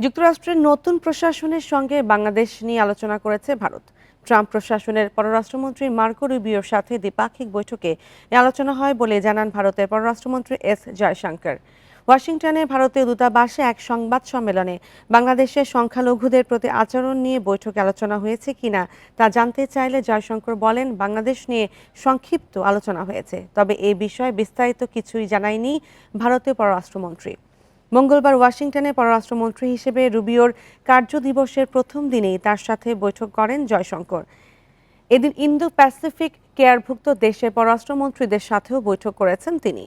যুক্তরাষ্ট্রের নতুন প্রশাসনের সঙ্গে বাংলাদেশ নিয়ে আলোচনা করেছে ভারত। ট্রাম্প প্রশাসনের পররাষ্ট্রমন্ত্রী মার্কো রুবিওর সাথে দ্বিপাক্ষিক বৈঠকে আলোচনা হয় বলে জানান ভারতের পররাষ্ট্রমন্ত্রী এস জয়শঙ্কর। ওয়াশিংটনে ভারতীয় দূতাবাসে এক সংবাদ সম্মেলনে বাংলাদেশের সংখ্যালঘুদের প্রতি আচরণ নিয়ে বৈঠকে আলোচনা হয়েছে কিনা তা জানতে চাইলে জয়শঙ্কর বলেন, বাংলাদেশ নিয়ে সংক্ষিপ্ত আলোচনা হয়েছে, তবে এই বিষয়ে বিস্তারিত কিছুই জানায়নি ভারতীয় পররাষ্ট্রমন্ত্রী। মঙ্গলবার ওয়াশিংটনে পররাষ্ট্রমন্ত্রী হিসেবে রুবিওর কার্যদিবসের প্রথম দিনেই তার সাথে বৈঠক করেন জয়শঙ্কর। এদিন ইন্দো প্যাসিফিক কেয়ারভুক্ত দেশের পররাষ্ট্রমন্ত্রীদের সাথেও বৈঠক করেছেন তিনি।